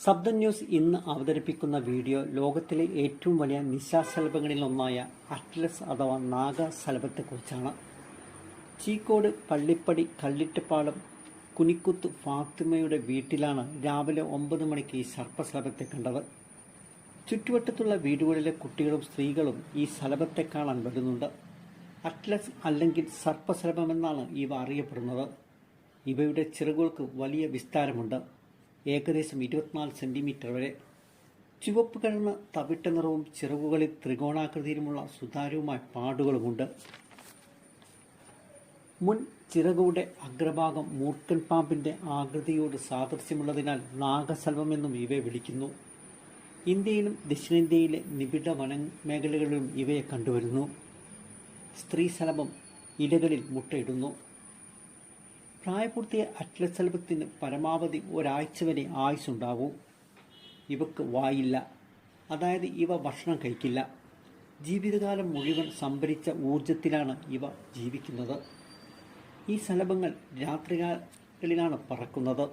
ശബ്ദ ന്യൂസ് ഇന്ന് അവതരിപ്പിക്കുന്ന വീഡിയോ ലോകത്തിലെ ഏറ്റവും വലിയ നിശാശലഭങ്ങളിൽ ഒന്നായ അറ്റ്ലസ് അഥവാ നാഗശലഭത്തെക്കുറിച്ചാണ് ചീക്കോട് പള്ളിപ്പടി കള്ളിട്ടപ്പാളം കുനിക്കുത്ത് ഫാത്തിമയുടെ വീട്ടിലാണ് രാവിലെ ഒമ്പത് മണിക്ക് ഈ സർപ്പശലഭത്തെ കണ്ടത്. ചുറ്റുവട്ടത്തുള്ള വീടുകളിലെ കുട്ടികളും സ്ത്രീകളും ഈ ശലഭത്തെ കാണാൻ വരുന്നുണ്ട്. അറ്റ്ലസ് അല്ലെങ്കിൽ സർപ്പശലഭമെന്നാണ് ഇവ അറിയപ്പെടുന്നത്. ഇവയുടെ ചിറകുകൾക്ക് വലിയ വിസ്താരമുണ്ട്. ഏകദേശം ഇരുപത്തിനാല് സെന്റിമീറ്റർ വരെ. ചുവപ്പ് കഴിഞ്ഞ തവിട്ട നിറവും ചിറകുകളിൽ ത്രികോണാകൃതിയിലുമുള്ള സുതാര്യവുമായ പാടുകളുമുണ്ട്. മുൻ ചിറകുകളുടെ അഗ്രഭാഗം മൂർക്കൻ പാമ്പിന്റെ ആകൃതിയോട് സാദൃശ്യമുള്ളതിനാൽ നാഗസൽവം എന്നും ഇവയെ വിളിക്കുന്നു. ഇന്ത്യയിലും ദക്ഷിണേന്ത്യയിലെ നിബിഡ വന മേഖലകളിലും ഇവയെ കണ്ടുവരുന്നു. സ്ത്രീ ശലഭം ഇലകളിൽ മുട്ടയിടുന്നു. പ്രായപൂർത്തിയ അറ്റ്ലസ് ശലഭത്തിന് പരമാവധി ഒരാഴ്ച വരെ ആയുസ്സുണ്ടാകൂ. ഇവക്ക് വായില്ല. അതായത് ഇവ ഭക്ഷണം കഴിക്കില്ല. ജീവിതകാലം മുഴുവൻ സംഭരിച്ച ഊർജത്തിലാണ് ഇവ ജീവിക്കുന്നത്. ഈ സലഭങ്ങൾ രാത്രികാലങ്ങളിലാണ് പറക്കുന്നത്.